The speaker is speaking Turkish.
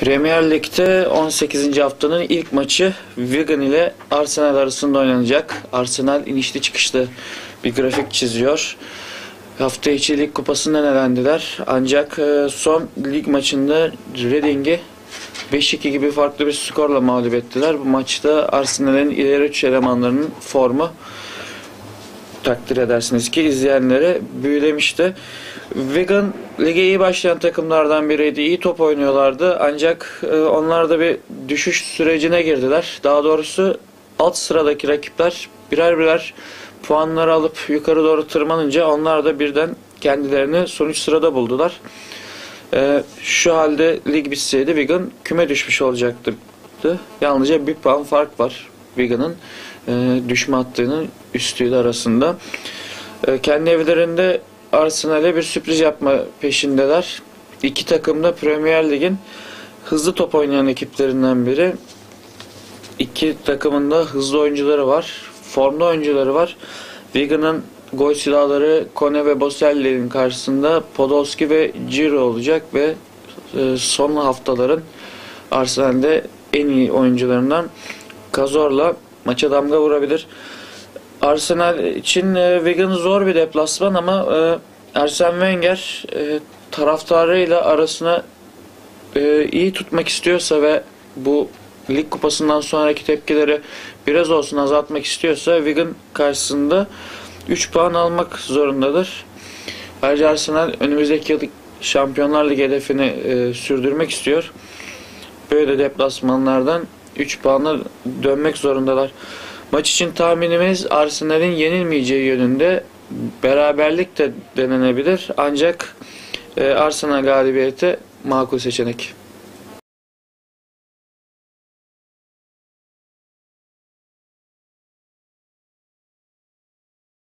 Premier Lig'de 18. haftanın ilk maçı Wigan ile Arsenal arasında oynanacak. Arsenal inişli çıkışlı bir grafik çiziyor. Hafta içi lig kupasından elendiler. Ancak e, son lig maçında Reading'i 5-2 gibi farklı bir skorla mağlup ettiler. Bu maçta Arsenal'in ileri üç elemanlarının formu takdir edersiniz ki izleyenlere büyülemişti. Wigan lige iyi başlayan takımlardan biriydi. İyi top oynuyorlardı. Ancak e, onlar da bir düşüş sürecine girdiler. Daha doğrusu alt sıradaki rakipler birer birer puanları alıp yukarı doğru tırmanınca onlar da birden kendilerini sonuç sırada buldular. E, şu halde lig bitseydi Wigan küme düşmüş olacaktı. Yalnızca bir puan fark var Wigan'ın e, düşme hattının üstüyle arasında. E, kendi evlerinde Arsenal'e bir sürpriz yapma peşindeler. İki takım da Premier Lig'in hızlı top oynayan ekiplerinden biri. İki takımın da hızlı oyuncuları var. Formda oyuncuları var. Wigan'ın gol silahları Kone ve Boselli'nin karşısında Podolski ve Ciro olacak ve e, son haftaların Arsenal'de en iyi oyuncularından Kazor'la maça damga vurabilir. Arsenal için e, Wigan zor bir deplasman ama e, Arsene Wenger e, taraftarıyla arasına e, iyi tutmak istiyorsa ve bu lig kupasından sonraki tepkileri biraz olsun azaltmak istiyorsa Wigan karşısında 3 puan almak zorundadır. Ayrıca Arsenal önümüzdeki yıl Şampiyonlar Ligi hedefini e, sürdürmek istiyor. Böyle deplasmanlardan 3 puanla dönmek zorundalar. Maç için tahminimiz Arsenal'in yenilmeyeceği yönünde beraberlik de denenebilir. Ancak e, Arsenal galibiyeti makul seçenek.